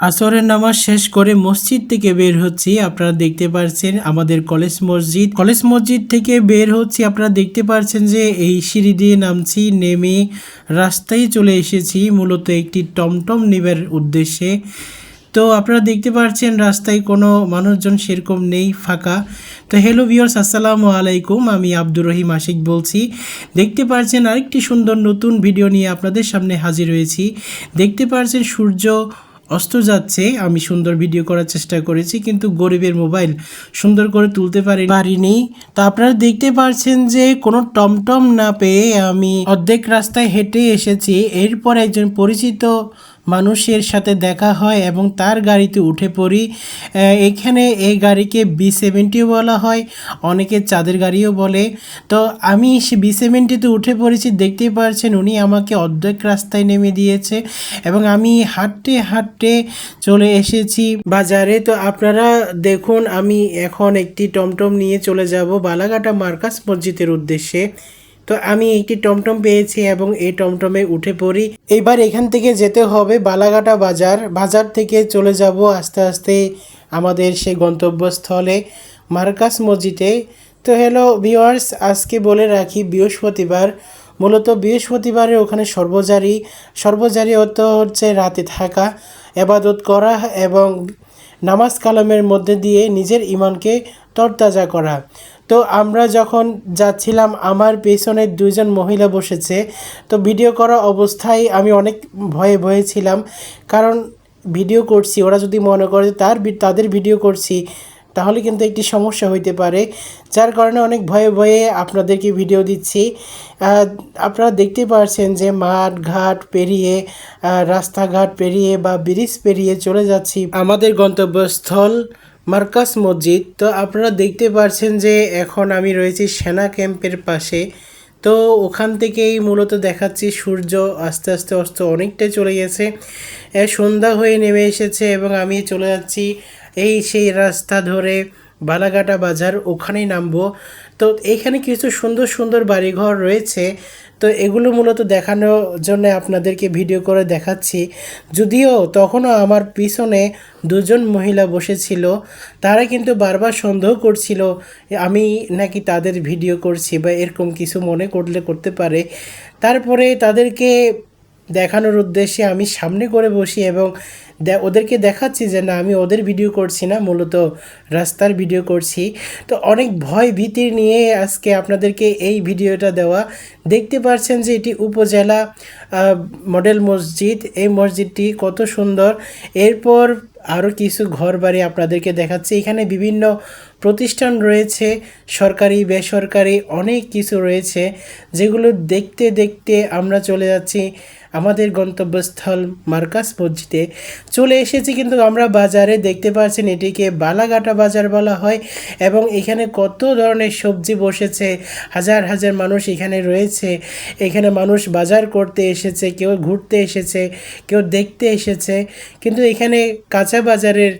আসরের নামাজ শেষ করে মসজিদ থেকে বের হচ্ছি, আপনারা দেখতে পাচ্ছেন আমাদের কলেজ মসজিদ। কলেজ মসজিদ থেকে বের হচ্ছি, আপনারা দেখতে পাচ্ছেন যে এই সিঁড়ি দিয়ে নামছি, নেমে রাস্তায় চলে এসেছি, মূলত একটি টমটম নিবের উদ্দেশ্যে। তো আপনারা দেখতে পাচ্ছেন রাস্তায় কোনো মানুষজন সেরকম নেই, ফাঁকা। তো হ্যালো ভিউয়ার্স, আসসালামু আলাইকুম, আমি আব্দুর রহিম আশিক বলছি। দেখতে পাচ্ছেন আরেকটি সুন্দর নতুন ভিডিও নিয়ে আপনাদের সামনে হাজির হয়েছি। দেখতে পাচ্ছেন সূর্য অস্ত যাচ্ছে, আমি সুন্দর ভিডিও করার চেষ্টা করেছি, কিন্তু গরিবের মোবাইল সুন্দর করে তুলতে পারি পারিনি। তো আপনারা দেখতে পারছেন যে কোনো টমটম না পেয়ে আমি অর্ধেক রাস্তায় হেঁটে এসেছি। এরপর একজন পরিচিত মানুষের সাথে দেখা হয় এবং তার গাড়িতে উঠে পড়ি। এখানে এই গাড়িকে বি সেভেন্টিও বলা হয়। অনেকে চাঁদের গাড়িও বলে। তো আমি সে বি সেভেন্টিতে উঠে পড়েছি, দেখতেই পারছেন উনি আমাকে অর্ধেক রাস্তায় নেমে দিয়েছে এবং আমি হাঁটতে হাঁটতে চলে এসেছি বাজারে। তো আপনারা দেখুন, আমি এখন একটি টমটম নিয়ে চলে যাব বালাঘাটা মার্কাস মসজিদের উদ্দেশ্যে। তো আমি একটি টমটম পেয়েছি এবং এই টমটমে উঠে পড়ি। এবার এখান থেকে যেতে হবে বালাঘাটা বাজার। বাজার থেকে চলে যাব আস্তে আস্তে আমাদের সেই গন্তব্যস্থলে, মার্কাস মসজিদে। তো হ্যালো ভিওয়ার্স আজকে বলে রাখি বৃহস্পতিবার। মূলত বৃহস্পতিবারে ওখানে সর্বজারি। সর্বজারি অর্থ হচ্ছে রাতে থাকা, এবাদত করা এবং নামাজ কালামের মধ্যে দিয়ে নিজের ইমানকে তরতাজা করা। তো আমরা যখন যাচ্ছিলাম, আমার পেছনে দুইজন মহিলা বসেছে। তো ভিডিও করা অবস্থায় আমি অনেক ভয়ে ভয়ে ছিলাম। কারণ ভিডিও করছি, ওরা যদি মনে করে তার তাদের ভিডিও করছি, তাহলে কিন্তু একটি সমস্যা হইতে পারে। যার কারণে অনেক ভয়ে ভয়ে আপনাদেরকে ভিডিও দিচ্ছি। আপনারা দেখতে পাচ্ছেন যে মাঠ ঘাট পেরিয়ে রাস্তাঘাট পেরিয়ে বা ব্রিজ পেরিয়ে চলে যাচ্ছি। আমাদের গন্তব্যস্থল মার্কাস মসজিদ। তো আপনারা দেখতে পাচ্ছেন যে এখন আমি রয়েছি সেনা ক্যাম্পের পাশে। তো ওখান থেকেই মূলত দেখাচ্ছি সূর্য আস্তে আস্তে অস্ত অনেকটাই চলে গেছে। সন্ধ্যা হয়ে নেমে এসেছে এবং আমি চলে যাচ্ছি এই সেই রাস্তা ধরে বালাঘাটা বাজার। ওখানেই নামবো। তো এখানে কিছু সুন্দর সুন্দর বাড়িঘর রয়েছে। তো এগুলো মূলত দেখানোর জন্য আপনাদেরকে ভিডিও করে দেখাচ্ছি। যদিও তখনও আমার পিছনে দুজন মহিলা বসেছিল, তারা কিন্তু বারবার সন্দেহ করছিল, আমি নাকি তাদের ভিডিও করছি বা এরকম কিছু মনে করলে করতে পারে। তারপরে তাদেরকে দেখানোর উদ্দেশ্যে আমি সামনে করে বসি এবং ওদেরকে দেখাচ্ছি যে না, আমি ওদের ভিডিও করছি না, মূলত রাস্তার ভিডিও করছি। তো অনেক ভয় ভীতি নিয়ে আজকে আপনাদেরকে এই ভিডিওটা দেওয়া। দেখতে পাচ্ছেন যে এটি উপজেলা মডেল মসজিদ। এই মসজিদটি কত সুন্দর। এরপর আরও কিছু ঘর বাড়ি আপনাদেরকে দেখাচ্ছি। এখানে বিভিন্ন প্রতিষ্ঠান রয়েছে, সরকারি, বেসরকারি, অনেক কিছু রয়েছে, যেগুলো দেখতে দেখতে আমরা চলে যাচ্ছি। আমাদের গন্তব্যস্থল মার্কাস মসজিদে চলে এসেছি। কিন্তু আমরা বাজারে দেখতে পাচ্ছেন এটিকে বালাঘাটা বাজার বলা হয় এবং এখানে কত ধরনের সবজি বসেছে, হাজার হাজার মানুষ এখানে রয়েছে। এখানে মানুষ বাজার করতে এসেছে, কেউ ঘুরতে এসেছে, কেউ দেখতে এসেছে। কিন্তু এখানে কাঁচা বাজারের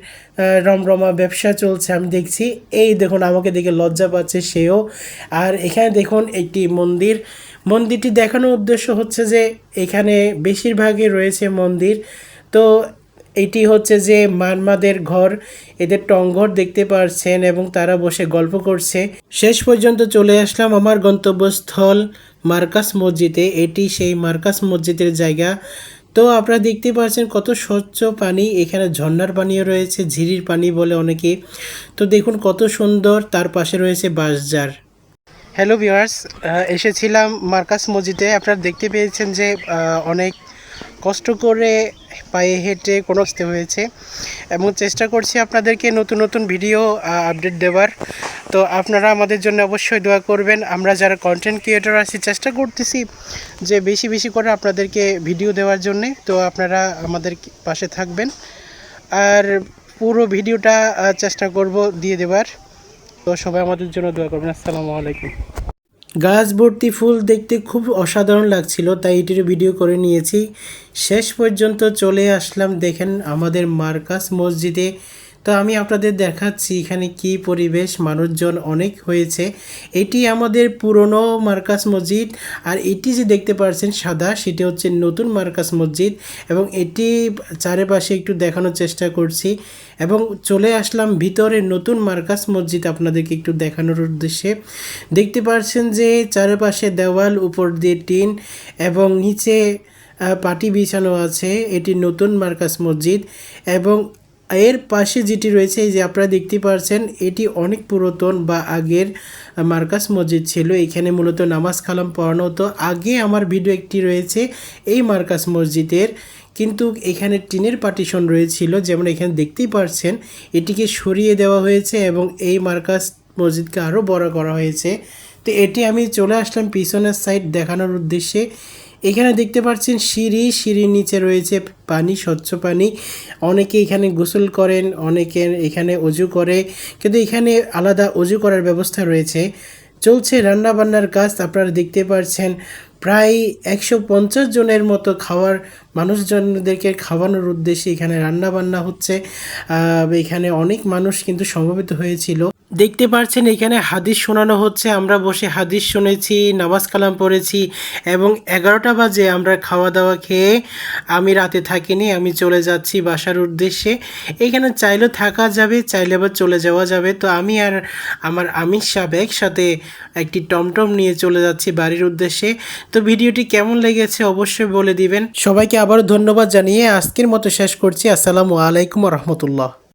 রমরমা ব্যবসা চলছে, আমি দেখছি। এই দেখুন, আমাকে দেখে লজ্জা পাচ্ছে সেও। আর এখানে দেখুন, একটি মন্দির। মন্দিরটি দেখানোর উদ্দেশ্য হচ্ছে যে এখানে বেশিরভাগই রয়েছে মন্দির। তো এটি হচ্ছে যে মানমাদের ঘর, এদের টংঘর দেখতে পারছেন এবং তারা বসে গল্প করছে। শেষ পর্যন্ত চলে আসলাম আমার গন্তব্যস্থল মার্কাস মসজিদে। এটি সেই মার্কাস মসজিদের জায়গা। তো আপনারা দেখতে পাচ্ছেন কত স্বচ্ছ পানি, এখানে ঝর্ণার পানিও রয়েছে, ঝিরির পানি বলে অনেকে। তো দেখুন কত সুন্দর, তার পাশে রয়েছে বাঁশজার হ্যালো ভিউয়ার্স এসেছিলাম মার্কাস মসজিদে। আপনারা দেখতে পেয়েছেন যে অনেক কষ্ট করে পায়ে হেঁটে কোনো আসতে হয়েছে এবং চেষ্টা করছি আপনাদেরকে নতুন নতুন ভিডিও আপডেট দেওয়ার। তো আপনারা আমাদের জন্য অবশ্যই দোয়া করবেন। আমরা যারা কন্টেন্ট ক্রিয়েটর আছি, চেষ্টা করতেছি যে বেশি বেশি করে আপনাদেরকে ভিডিও দেওয়ার জন্যে। তো আপনারা আমাদের পাশে থাকবেন। আর পুরো ভিডিওটা চেষ্টা করব দিয়ে দেওয়ার। তো সবাই আমাদের জন্য দোয়া করবেন। আসসালামু আলাইকুম। গাছ ভর্তি ফুল দেখতে খুব অসাধারণ লাগছিল, তাই এটির ভিডিও করে নিয়েছি। শেষ পর্যন্ত চলে আসলাম, দেখেন আমাদের মার্কাস মসজিদে। তো আমি আপনাদের দেখাচ্ছি এখানে কি পরিবেশ, মানুষজন অনেক হয়েছে। এটি আমাদের পুরনো মার্কাস মসজিদ আর এটি যে দেখতে পাচ্ছেন সাদা, সেটি হচ্ছে নতুন মার্কাস মসজিদ এবং এটি চারিপাশে একটু দেখানোর চেষ্টা করছি এবং চলে আসলাম ভিতরে নতুন মার্কাস মসজিদ আপনাদেরকে একটু দেখানোর উদ্দেশ্যে। দেখতে পাচ্ছেন যে চারিপাশে দেওয়াল, উপর দিয়ে টিন এবং নিচে পাটি বিছানো আছে। এটি নতুন মার্কাস মসজিদ এবং এর পাশে যেটি রয়েছে, এই যে আপনারা দেখতে পাচ্ছেন এটি অনেক পুরাতন বা আগের মার্কাস মসজিদ ছিল। এখানে মূলত নামাজ কালাম পড়ানো হতো। আগে আমার ভিডিও একটি রয়েছে এই মার্কাস মসজিদের, কিন্তু এখানে টিনের পার্টিশন রয়েছিল। যেমন এখানে দেখতেই পাচ্ছেন এটিকে সরিয়ে দেওয়া হয়েছে এবং এই মার্কাস মসজিদকে আরও বড় করা হয়েছে। তো এটি আমি চলে আসলাম পিছনের সাইড দেখানোর উদ্দেশ্যে। এখানে দেখতে পাচ্ছেন সিঁড়ি, সিঁড়ির নিচে রয়েছে পানি, স্বচ্ছ পানি। অনেকে এখানে গোসল করেন, অনেকে এখানে অজু করে। কিন্তু এখানে আলাদা অজু করার ব্যবস্থা রয়েছে। চলছে রান্না বান্নার কাজ। আপনারা দেখতে পাচ্ছেন প্রায় একশো পঞ্চাশ জনের মতো খাওয়ার মানুষজনদেরকে খাওয়ানোর উদ্দেশ্যে এখানে রান্না বান্না হচ্ছে এখানে অনেক মানুষ কিন্তু সমবেত হয়েছিল। দেখতে পাচ্ছেন এখানে হাদিস শোনানো হচ্ছে। আমরা বসে হাদিস শুনেছি, নামাজ কালাম পড়েছি এবং এগারোটা বাজে আমরা খাওয়া দাওয়া খেয়ে আমি রাতে থাকিনি, আমি চলে যাচ্ছি বাসার উদ্দেশ্যে। এখানে চাইলেও থাকা যাবে, চাইলে আবার চলে যাওয়া যাবে। তো আমি আর আমার আমির সাহেব একসাথে একটি টমটম নিয়ে চলে যাচ্ছি বাড়ির উদ্দেশ্যে। তো ভিডিওটি কেমন লেগেছে অবশ্যই বলে দিবেন। সবাইকে আবারও ধন্যবাদ জানিয়ে আজকের মতো শেষ করছি। আসসালামু আলাইকুম রহমতুল্লাহ।